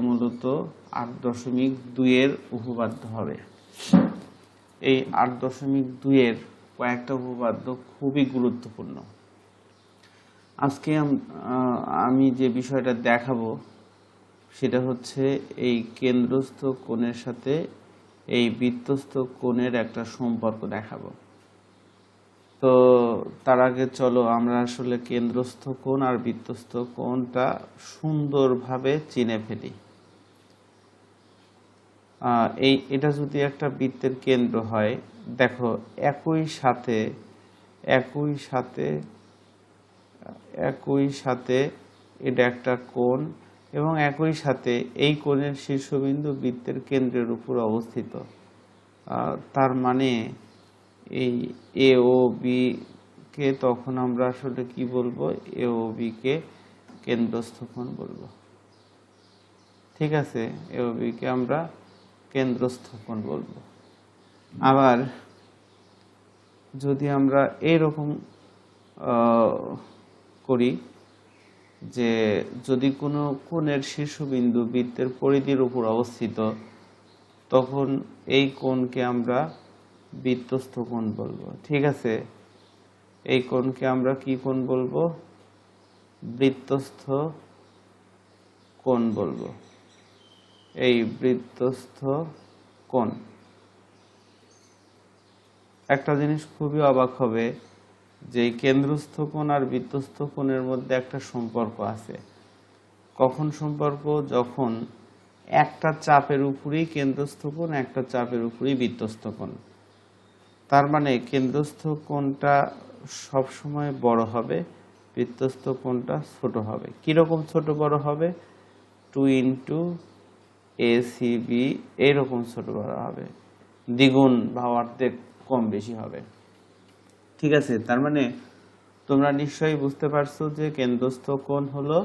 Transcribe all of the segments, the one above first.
মূলত আট দশমিক দুইয়ের উপপাদ্য হবে। এই আট দশমিক দুইয়ের কয়েকটা উপপাদ্য খুবই গুরুত্বপূর্ণ। আজকে আমি যে বিষয়টা দেখাবো, সেটা হচ্ছে এই কেন্দ্রস্থ কোণের সাথে এই বৃত্তস্থ কোণের একটা সম্পর্ক দেখাবো। তো তার আগে চলো আমরা আসলে কেন্দ্রস্থ কোণ আর বৃত্তস্থ কোণটা সুন্দরভাবে চিনে ফেলি। এই, এটা যদি একটা বৃত্তের কেন্দ্র হয়, দেখো, একই সাথে একই সাথে একই সাথে এটা একটা কোণ এবং একই সাথে এই কোণের শীর্ষবিন্দু বৃত্তের কেন্দ্রের উপর অবস্থিত। তার মানে এই এ ও বি কে তখন আমরা আসলে কি বলব? এ ও বি কে কেন্দ্রস্থ কোণ বলব। ঠিক আছে? এ ও বি কে আমরা কেন্দ্রস্থ স্থাপন বলব। আবার যদি আমরা এরকম করি যে যদি কোনো কোণের শীর্ষবিন্দু বৃত্তের পরিধির উপর অবস্থিত, তখন এই কোণকে আমরা বৃত্তস্থ কোণ বলব। ঠিক আছে? এই কোণকে আমরা কি কোণ বলব? বৃত্তস্থ কোণ বলব। এই বৃত্তস্থ কোণ। একটা জিনিস খুবই অবাক হবে যে কেন্দ্রস্থ কোণ আর বৃত্তস্থ কোণের মধ্যে একটা সম্পর্ক আছে। কখন সম্পর্ক? যখন একটা চাপের উপরেই কেন্দ্রস্থ কোণ, একটা চাপের উপরেই বৃত্তস্থ কোণ। তার মানে কেন্দ্রস্থ কোণটা সবসময় বড় হবে, বৃত্তস্থ কোণটা ছোট হবে। কীরকম ছোট বড় হবে? Two into A C B এইরকম ছোট বড় হবে। দ্বিগুণ বা অর্ধেক কম বেশি হবে। ঠিক আছে? তার মানে তোমরা নিশ্চয়ই বুঝতে পারছ যে কেন্দ্রস্থ কোণ হলো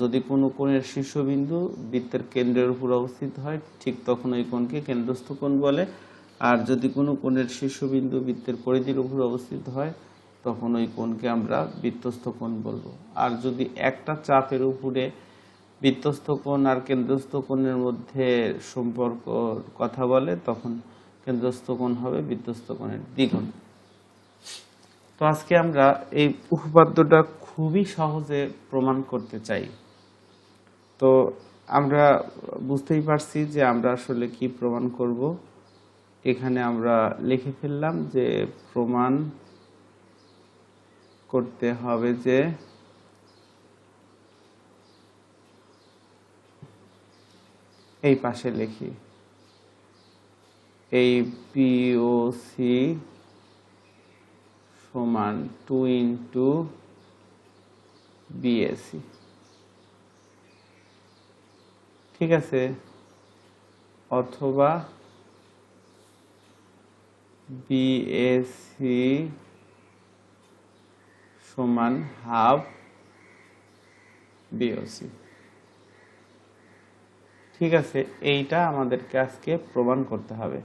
যদি কোনো কোণের শীর্ষবিন্দু বৃত্তের কেন্দ্রের উপর অবস্থিত হয়, ঠিক তখন ওই কোণকে কেন্দ্রস্থ কোণ বলে। আর যদি কোনো কোণের শীর্ষবিন্দু বৃত্তের পরিধির উপর অবস্থিত হয়, তখন ওই কোণকে আমরা বৃত্তস্থ কোণ বলব। আর যদি একটা চাপের উপরে বৃত্তস্থ কোণ আর কেন্দ্রস্থ কোণের মধ্যে সম্পর্ক কথা বলে, তখন কেন্দ্রস্থ কোণ হবে বৃত্তস্থ কোণের দ্বিগুণ। তো আজকে আমরা এই উপপাদ্যটা খুবই সহজে প্রমাণ করতে চাই। তো আমরা বুঝতেই পারছি যে আমরা আসলে কি প্রমাণ করব। এখানে আমরা লিখে ফেললাম যে প্রমাণ করতে হবে যে এই পাশে লিখি। এই পিওসি সমান টু ইন্টু বিএসি ঠিক আছে? অথবা বিএসি সমান হাফ বিওসি ঠিক আছে, এইটা আমাদেরকে আজকে প্রমাণ করতে হবে।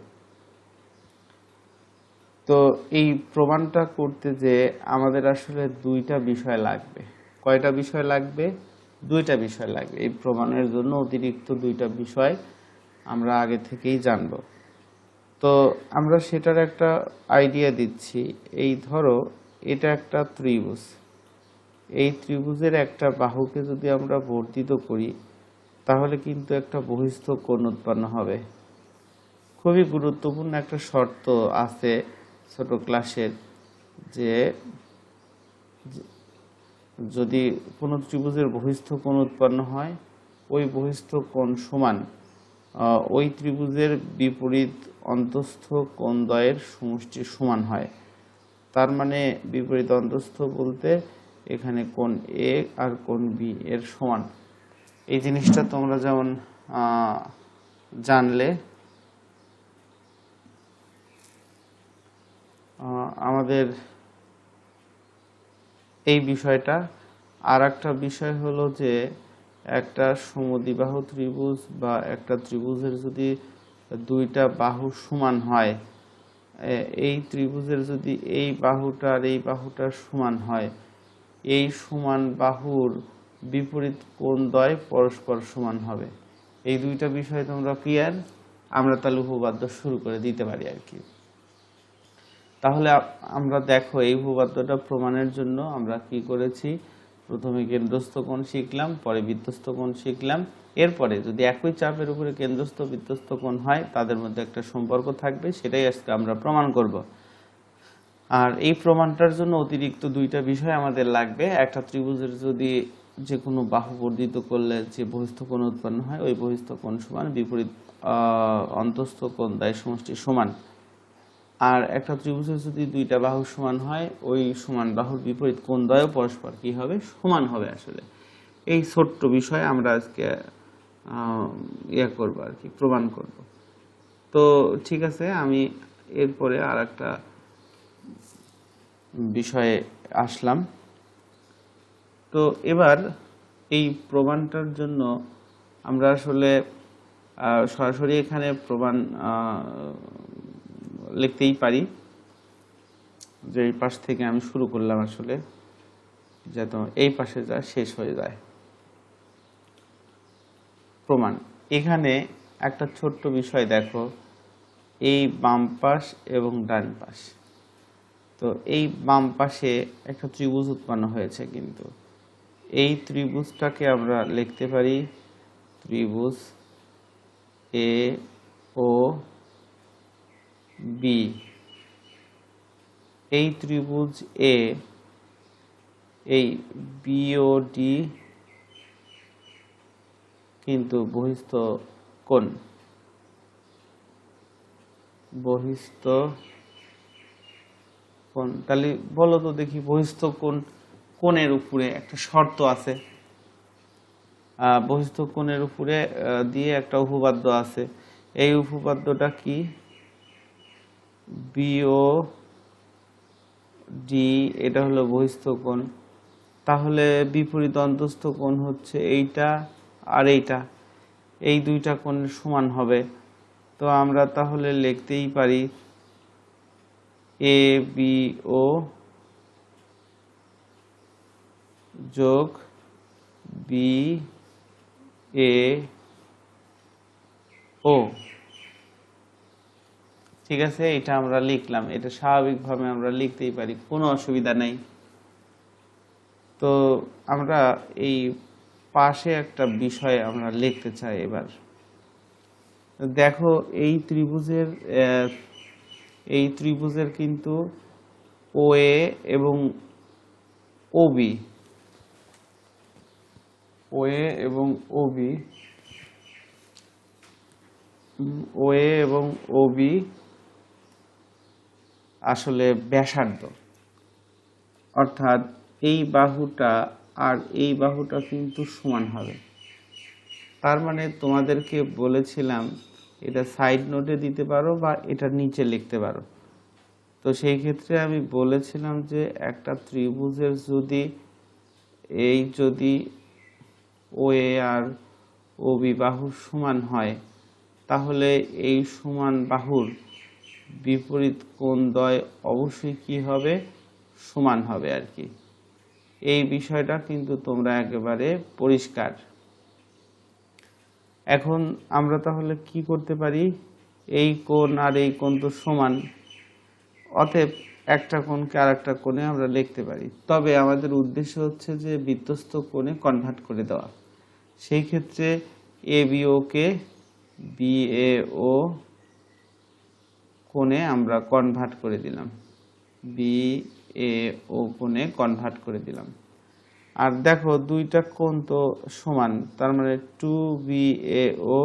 তো এই প্রমাণটা করতে যে আমাদের আসলে দুইটা বিষয় লাগবে। কয়টা বিষয় লাগবে? দুইটা বিষয় লাগবে। এই প্রমাণের জন্য অতিরিক্ত দুইটা বিষয় আমরা আগে থেকেই জানব। তো আমরা সেটার একটা আইডিয়া দিচ্ছি। এই ধরো, এটা একটা ত্রিভুজ। এই ত্রিভুজের একটা বাহুকে যদি আমরা বর্ধিত করি তাহলে কিন্তু একটা বহিস্থ কোণ উৎপন্ন হবে। খুবই গুরুত্বপূর্ণ একটা শর্ত আছে ছোট ক্লাসের যে, যদি কোনো ত্রিভুজের বহিস্থ কোণ উৎপন্ন হয়, ওই বহিস্থ কোণ সমান ওই ত্রিভুজের বিপরীত অন্তস্থ কোণদ্বয়ের সমষ্টি সমান হয়। তার মানে বিপরীত অন্তস্থ বলতে এখানে কোণ এ আর কোণ বি এর সমান। এই জিনিসটা তোমরা যেমন জানলে আমাদের এই বিষয়টা। আর একটা বিষয় হলো যে, একটা সমদ্বিবাহু ত্রিভুজ বা একটা ত্রিভুজের যদি দুইটা বাহু সমান হয় এই ত্রিভুজের যদি এই বাহুটা আর এই বাহুটা সমান হয়, এই সমান বাহুর বিপরীত কোণ দ্বয় পরস্পর সমান হবে? এই দুইটা বিষয় তোমরা ক্লিয়ার আমরা তাহলে উপবাদ্য শুরু করে দিতে পারি আর কি। তাহলে আমরা দেখো এই উপপাদ্যটা প্রমাণের জন্য আমরা কি করেছি? প্রথমে কেন্দ্রস্থ কোণ শিখলাম, পরে বৃত্তস্থ কোণ শিখলাম। এরপরে যদি একই চাপের উপরে কেন্দ্রস্থ বিধ্বস্ত কোণ হয়, তাদের মধ্যে একটা সম্পর্ক থাকবে, সেটাই আজকে আমরা প্রমাণ করব। আর এই প্রমাণটার জন্য অতিরিক্ত দুইটা বিষয় আমাদের লাগবে। একটা ত্রিভুজের যদি যে কোনো বাহু বর্ধিত করলে যে বহিস্থ কোণ উৎপন্ন হয়, ওই বহিস্থ কোণ সমান, বিপরীত অন্তস্থ কোণ দায় সমষ্টি সমান। আর একটা ত্রিভুজের যদি দুইটা বাহু সমান হয়, ওই সমান বাহুর বিপরীত কোণ দ্বয় পরস্পর কি হবে? সমান হবে আসলে। এই ছোট্ট বিষয় আমরা আজকে ইয়ে করব আর কি, প্রমাণ করব। তো ঠিক আছে, আমি এরপরে আর একটা বিষয়ে আসলাম। তো এবার এই প্রমাণটার জন্য আমরা আসলে সরাসরি এখানে প্রমাণ লিখতেই পারি। যে এই পাশ থেকে আমি শুরু করলাম আসলে যাতে এই পাশে যা, শেষ হয়ে যায়। প্রমাণ। এখানে একটা ছোট্ট বিষয় দেখো, এই বাম পাশ এবং ডান পাশ। তো এই বাম পাশে একটা ত্রিভুজ উৎপন্ন হয়েছে কিন্তু। এই ত্রিভুজটাকে আমরা লিখতে পারি ত্রিভুজ এ ও বি এই ত্রিভুজ এ এই বিওডি কিন্তু বহিস্থ কোণ। বহিস্থ কোণ। তাহলে বলো তো দেখি, বহিস্থ কোণ কোণের উপরে একটা শর্ত আছে। বহিস্থ কোণের উপরে দিয়ে একটা উপপাদ্য আছে। এই উপপাদ্যটা কি? বিও ডি, এটা হলো বহিস্থ কোণ। তাহলে বিপরীত অন্তস্থ কোণ হচ্ছে এইটা আর এইটা। এই দুইটা কোণের সমান হবে। তো আমরা তাহলে লিখতেই পারি এ, বি, ও যোগ বি এ ও ঠিক আছে, এটা আমরা লিখলাম। এটা স্বাভাবিকভাবে আমরা লিখতেই পারি, কোনো অসুবিধা নেই। তো আমরা এই পাশে একটা বিষয় আমরা লিখতে চাই এবার। দেখো, এই ত্রিভুজের এই ত্রিভুজের কিন্তু ও এ এবং ও বি ও এ এবং ও বি ও এ এবং ও বি আসলে ব্যাসার্ধ। অর্থাৎ এই বাহুটা আর এই বাহুটা কিন্তু সমান হবে। তার মানে তোমাদেরকে বলেছিলাম, এটা সাইড নোটে দিতে পারো বা এটা নিচে লিখতে পারো। তো সেই ক্ষেত্রে আমি বলেছিলাম যে একটা ত্রিভুজের যদি, এই যদি ও এ আর ও বি বাহুর সমান হয়, তাহলে এই সমান বাহুর বিপরীত কোণ দ্বয় অবশ্যই কি হবে? সমান হবে আর কি। এই বিষয়টা কিন্তু তোমরা একেবারে পরিষ্কার। এখন আমরা তাহলে কি করতে পারি? এই কোণ আর এই কোণ তো সমান। অতএব একটা কোণকে আর একটা কোণে আমরা লিখতে পারি। তবে আমাদের উদ্দেশ্য হচ্ছে যে বৃত্তস্থ কোণে কনভার্ট করে দেওয়া। সেই ক্ষেত্রে এ বিওকে বি এ ও কোণে আমরা কনভার্ট করে দিলাম। বি এ ও কোণে কনভার্ট করে দিলাম। আর দেখো, দুইটা কোণ তো সমান, তার মানে টু বি এ ও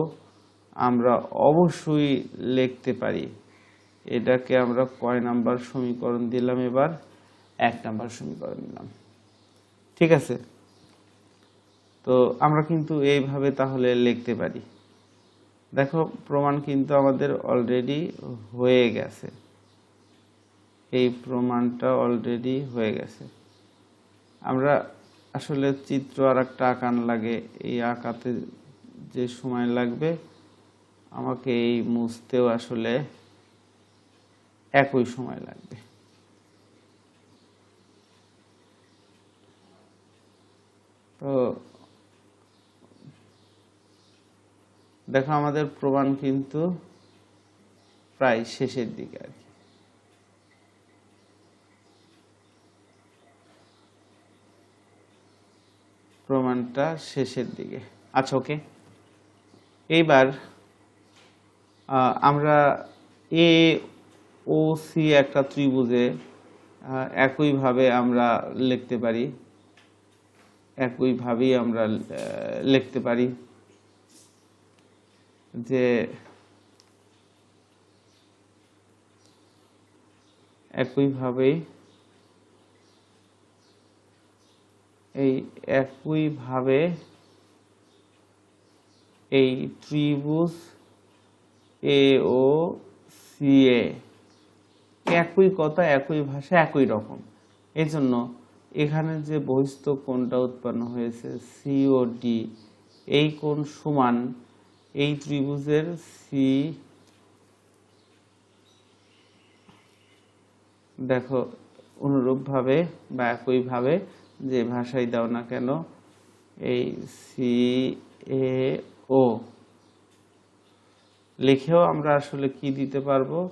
আমরা অবশ্যই লিখতে পারি। এটাকে আমরা কয় নাম্বার সমীকরণ দিলাম এবার? এক নাম্বার সমীকরণ দিলাম ঠিক আছে? তো আমরা কিন্তু এইভাবে তাহলে লিখতে পারি। দেখো, প্রমাণ কিন্তু আমাদের অলরেডি হয়ে গেছে। এই প্রমাণটা অলরেডি হয়ে গেছে। আমরা আসলে চিত্র আর একটা আঁকান লাগে। এই আঁকাতে যে সময় লাগবে, আমাকে এই মুছতেও আসলে একই সময় লাগবে। তো দেখো আমাদের প্রমাণ কিন্তু প্রায় শেষের দিকে আর কি। প্রমাণটা শেষের দিকে। আচ্ছা ওকে। এইবার আমরা এ, ও, সি একটা ত্রিভুজে একইভাবে আমরা লিখতে পারি। একইভাবেই আমরা লিখতে পারি। যে একইভাবেই এই একইভাবে এই ত্রিভুজ এ ও সি এ একই কথা, একই ভাষা, একই রকম। এই জন্য এখানে যে বহিস্থ কোণটা উৎপন্ন হয়েছে সি ও ডি এই কোণ সমান এই ত্রিভুজের সি, দেখো, অনুরূপভাবে বা একইভাবে যে ভাষাই দাও না কেন, এই সি, এ, ও। লিখেও আমরা আসলে কি দিতে পারব?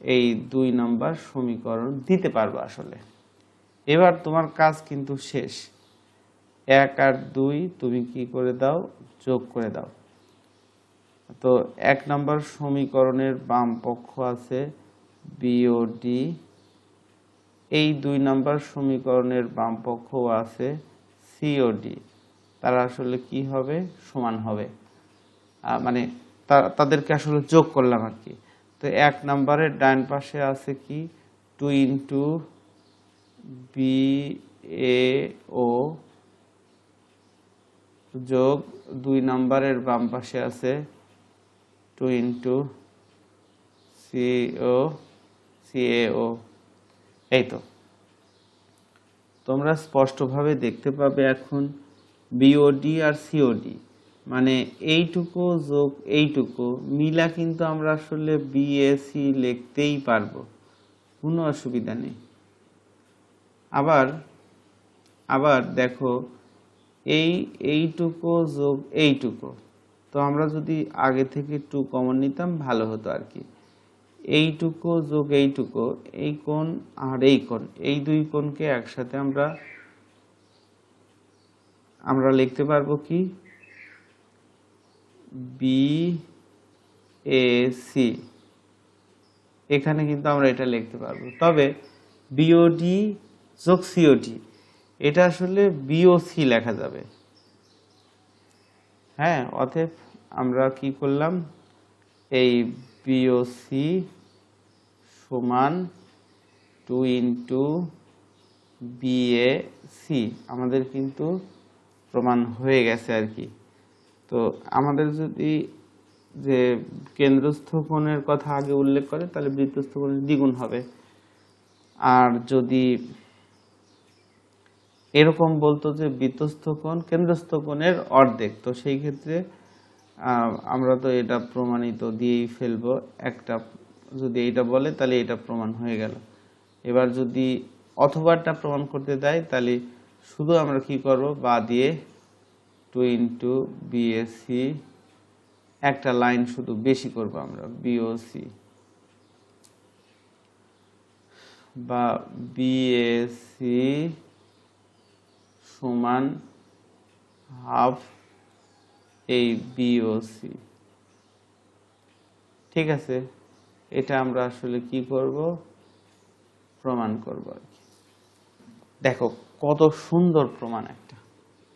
এই দুই নাম্বার সমীকরণ দিতে পারব আসলে। এবার তোমার কাজ কিন্তু শেষ। এক আর দুই তুমি কি করে দাও? যোগ করে দাও। তো এক নাম্বার সমীকরণের বাম পক্ষ আছে বিওডি এই দুই নাম্বার সমীকরণের বাম পক্ষও আছে সিওডি তারা আসলে কি হবে? সমান হবে। মানে তাদেরকে আসলে যোগ করলাম আর কি। তো এক নাম্বারের ডান পাশে আছে কি? টু ইন্টু বি এ ও যোগ দুই নাম্বারের বাম পাশে আছে টু ইন্টু সিও সিএও এই তো তোমরা স্পষ্টভাবে দেখতে পাবে এখন বিওডি আর সিওডি মানে এইটুকু যোগ এইটুকু মিলা কিন্তু আমরা আসলে বিএসি লিখতেই পারব। কোনো অসুবিধা নেই। আবার আবার দেখো, এই এইটুকু যোগ এইটুকু। তো আমরা যদি আগে থেকে টু কমন নিতাম, ভালো হতো আর কি এইটুকু যোগ এইটুকু, এই কোণ আর এই কোণ, এই দুই কোণকে একসাথে আমরা আমরা লিখতে পারব কি? বি এ সি এখানে কিন্তু আমরা এটা লিখতে পারব। তবে বিওডি যোগ সিওডি এটা আসলে বিওসি লেখা যাবে। হ্যাঁ অতএব আমরা কি করলাম? এই বিওসি সমান টু ইন্টু বিএ সি আমাদের কিন্তু প্রমাণ হয়ে গেছে আর কি। তো আমাদের যদি যে কেন্দ্রস্থ কোণের কথা আগে উল্লেখ করে, তাহলে বৃত্তস্থ কোণের দ্বিগুণ হবে। আর যদি এরকম বলতো যে বৃত্তস্থ কোণ কেন্দ্রস্থ কোণের অর্ধেক। তো সেই ক্ষেত্রে আমরা তো এটা প্রমাণিত দিয়েই ফেলব। একটা, যদি এইটা বলে, তাহলে এটা প্রমাণ হয়ে গেল। এবার যদি অথবাটা প্রমাণ করতে দেয়, তাহলে শুধু আমরা কি করব? বা দিয়ে টু ইন্টু বিএসসি একটা লাইন শুধু বেশি করব আমরা, বিওসি। বা বিএসসি সমান হাফ এই বিওসি ঠিক আছে? এটা আমরা আসলে কি করব? প্রমাণ করব আর কি। দেখো, কত সুন্দর প্রমাণ